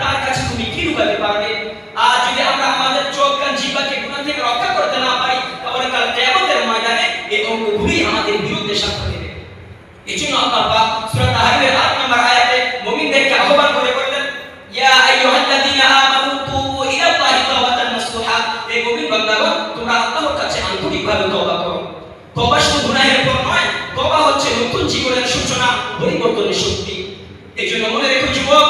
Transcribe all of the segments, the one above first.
তার কাছে তুমি কি লুকাতে পারবে আর যদি আমরা আমাদের চোখ কান জিহ্বাকে রক্ষা করতে না পারি, তাহলে কাল কিয়ামতের ময়দানে এই অঙ্গগুলি আমাদের বিরুদ্ধে সাক্ষ্য দেবে। এজন্য তওবা শুধু গুনাহের পর নয় তবা হচ্ছে নতুন জীবনের সূচনা, পরিবর্তনের শক্তি। এই জন্য মনে রেখো যুবক,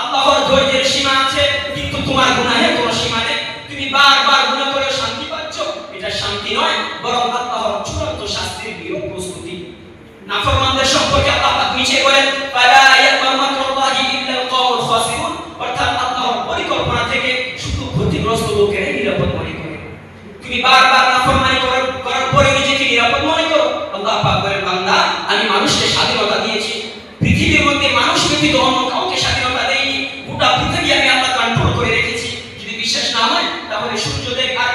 আল্লাহর ধৈর্যের সীমা আছে, কিন্তু তোমার গুনাহের কোনো সীমা নেই। তুমি বারবার গুনাহ করে শান্তি পাচ্ছ, এটা শান্তি নয়, বরং আল্লাহর চূড়ান্ত শাস্তির বিরূপ প্রস্তুতি নাফরমানদের সম্পর্কে আল্লাহ পাক নিচে বলেন ফালা ইয়াকবার মাকরুল্লাহি ইল্লাল কওমুল খাসিরুন অর্থাৎ আল্লাহর পরিকল্পনা থেকে শুধু ক্ষতিগ্রস্ত লোকেরাই নিরাপদ মনে করে তুমি বারবার নাফরমানি করার করার পরে নিজেকে নিরাপদ মনে করো আল্লাহ বান্দা, আমি মানুষকে স্বাধীনতা দিয়েছি। পৃথিবীর মধ্যে মানুষ ব্যতীত অন্য কাউকে স্বাধীনতা দেইনি গোটা পৃথিবী আমি আল্লাহ কন্ট্রোল করে রেখেছি। যদি বিশ্বাস না হয়, তাহলে সূর্য দেখ আর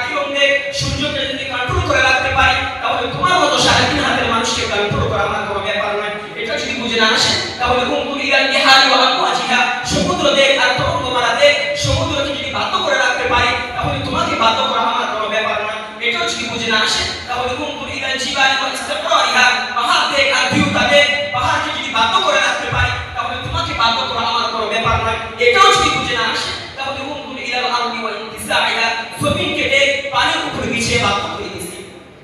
সূর্যকে যদি কন্ট্রোল করে রাখতে পারি, তাহলে তোমার মতো সাড়ে তিন হাতের মানুষকে কন্ট্রোল করা আমার কোনো ব্যাপার নয়। এটা যদি বুঝে না আসে, তাহলে কুমকুম ইরান বিহারি ও আকুয়াজিহা সমুদ্র দেখ আর তরঙ্গ মারা দেখ সমুদ্রকে যদি বাধ্য করে রাখতে পারি, তাহলে তোমাকে বাধ্য করা আমার কোনো ব্যাপার নয়। এটাও যদি বুঝে না আসে, তাহলে কুমকুম জিবানি ও ইস্তাকরারিহা পাহাড় দেখ আর ভিউটা দেখ পাহাড়কে যদি বাধ্য করে রাখতে পারি, তাহলে তোমাকে বাধ্য করা আমার কোনো ব্যাপার নয়। এটাও যদি বুঝে না আসে, তাহলে কুমকুম ইরান আরদি ওয়া ইনতিসাইহা জমিনকে দেখ পানির উপরে বিছিয়ে বাধ্য করে দিয়েছি।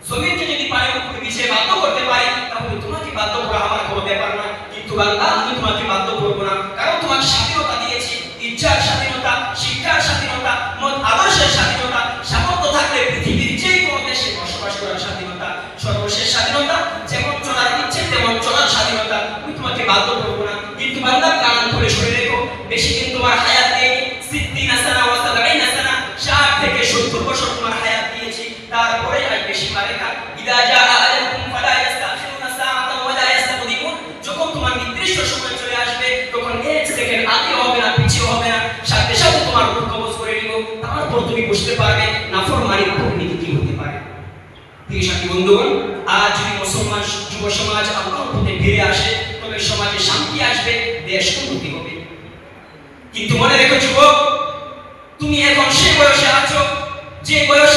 জমিনকে যদি পানির উপরে বিছিয়ে বাধ্য করতে পারি, তাহলে তোমাকে বাধ্য করা আমার কোনো ব্যাপার নয়। কিন্তু বান্দা আমি তোমাকে বাধ্য করব না কারণ তোমাকে স্বাধীনতা দিয়েছি ইচ্ছার স্বাধীনতা শিক্ষার স্বাধীনতা মত আদর্শের স্বাধীনতা সামর্থ্য থাকলে পৃথিবীর যে কোনো দেশে বসবাস করার স্বাধীনতা সর্বশেষ স্বাধীনতা যেমন চলার ইচ্ছে তেমন চলার স্বাধীনতা আমি তোমাকে বাধ্য করব না কিন্তু বান্দা কান ধরে সরে রেখো বেশি দিন তোমার হায়াত নেই সিদ্দিন আসানা ওয়াসাদ আইন আসানা ষাট থেকে সত্তর বছর তোমার হায়াত দিয়েছি তারপরে আর বেশি পারে খা ইদা জা আজালুকুম ফালা ইস্তাখিরুনা সাআতান ওয়া লা ইস্তাকদিমুন যখন তোমার নির্দিষ্ট সময় চলে আসবে তখন এক সেকেন্ড আগে হবে না পিছিয়ে হবে না সাথে সাথে তোমার রূহ কবজ করে নিব তারপর তুমি বুঝতে পারবে নাফরমানির পরিণতি কি হতে পারে প্রিয় সাথী বন্ধুগণ আজ যদি মুসলমান যুব সমাজ আল্লাহর ফিরে আসে, তবে সমাজে শান্তি আসবে, দেশ উন্নতি হবে। কিন্তু মনে রেখো যুবক, তুমি এখন সে বয়সে আছো, যে বয়সে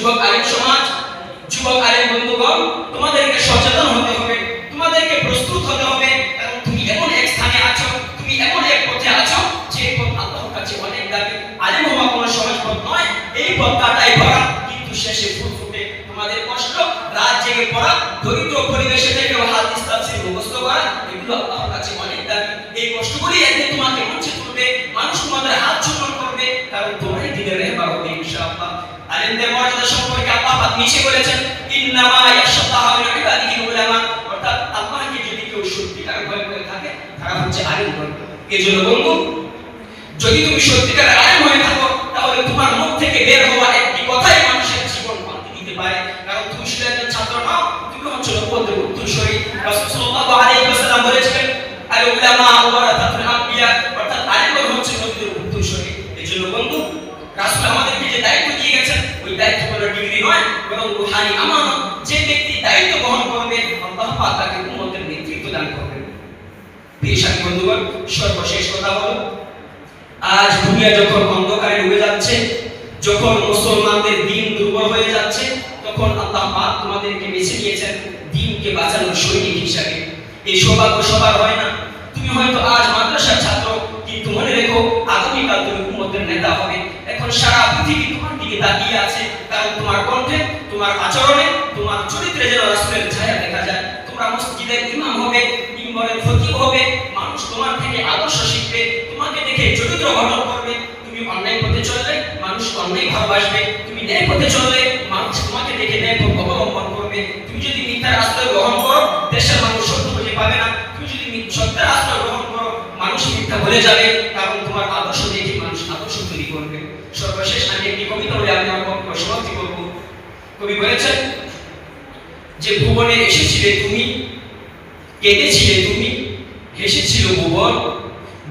যুবক আলেম সমাজ, যুবক আলেম বন্ধুগণ, তোমাদেরকে সচেতন হতে হবে, তোমাদেরকে প্রস্তুত হতে হবে তুমি এমন এক স্থানে আছো, তুমি এমন এক পথে আছো, যে পথ আল্লাহর কাছে অনেক দাবি, আলেম হওয়া কোনো সহজ পথ নয়, এই পথ কাটাই ভরা কিন্তু শেষে ফুল ফুটে তোমাদের কষ্ট, রাত জেগে পড়া, দরিদ্র পরিবেশে থেকে হাদিস, তাফসীর মুখস্থ করা, এগুলো আল্লাহর কাছে অনেক দাবি। এই কষ্টগুলি একদিন তোমাকে মঞ্চে তুলবে, মানুষ তোমাদের হাত চুম্বন করবে, কারণ তোমারই দিনের হবে মর্যাদা সম্পর্কে আল্লাহ পাক নিচে বলেছেন, ইন্নামা অর্থাৎ আল্লাহকে যদি কেউ সত্যিকার ভয় করে থাকে, তারা হচ্ছে আলেম যদি তুমি সত্যিকার আলেম হয়ে থাকো, তাহলে তোমার মুখ থেকে বের হওয়া একটি কথাই মানুষের জীবন দিতে পারে। কারণ তুমি শুধু ছাত্র তুমি হচ্ছে নবুয়তের উত্তরসূরি রাসূল সাল্লাল্লাহু আলাইহি ওয়াসাল্লাম বলেছিলেন আল্লাহ তাকে উম্মতের নেতৃত্ব দান করবেন। সাথী বন্ধুগণ, সর্বশেষ কথা হলো, আজ দুনিয়া যখন অন্ধকারে ডুবে যাচ্ছে, যখন মুসলমানদের দিন দুর্বল হয়ে যাচ্ছে, তখন আল্লাহ পাক তোমাদেরকে বেছে নিয়েছেন দিনকে বাঁচানোর সৈনিক হিসাবে। এই সৌভাগ্য সবার হয় না। তুমি হয়তো আজ মাদ্রাসার ছাত্র, কিন্তু মনে রেখো, আগামীকাল তুমি উম্মতের নেতা হবে। এখন সারা পৃথিবী তোমার দিকে তাকিয়ে আছে, কারণ তোমার কণ্ঠে, তোমার আচরণে, তোমার চরিত্রে যেন রাসূলের ছায়া দেখা যায়। তোমরা মসজিদের ইমাম হবে, মিম্বরের খতিব হবে, মানুষ তোমার থেকে আদর্শ শিখবে, তোমাকে দেখে চরিত্র গঠন করবে। তুমি অন্যায় পথে চললে মানুষ অন্যায় ভালোবাসবে। তুমি ন্যায় পথে চললে মানুষ তোমাকে দেখে ন্যায় অবলম্বন করবে। তুমি যদি মিথ্যার আশ্রয় গ্রহণ করো, দেশের মানুষ সত্য খুঁজে পাবে না। তুমি যদি সত্যের আশ্রয় গ্রহণ করো, মানুষ মিথ্যা ভুলে যাবে। কারণ তোমার আদর্শ দেখে মানুষ আদর্শ তৈরি করবে। সর্বশেষ আমি একটি কবিতা বলে, আমি আমার বক্তব্য সমাপ্তি করব। কবি বলেছেন যে ভুবনে এসেছিলে তুমি, কেঁদেছিলে তুমি, হেসেছিল ভুবন।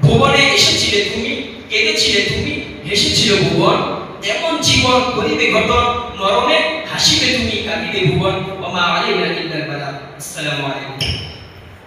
ভুবনে এসেছিলে তুমি, কেঁদেছিলে তুমি, হেসেছিল ভুবন। এমন জীবন করিবে ঘটন মরণে হাসিবে তুমি, কাঁদিবে ভুবন। ওমা আলাইনা ইল্লাল আসসালামু আলাইকুম।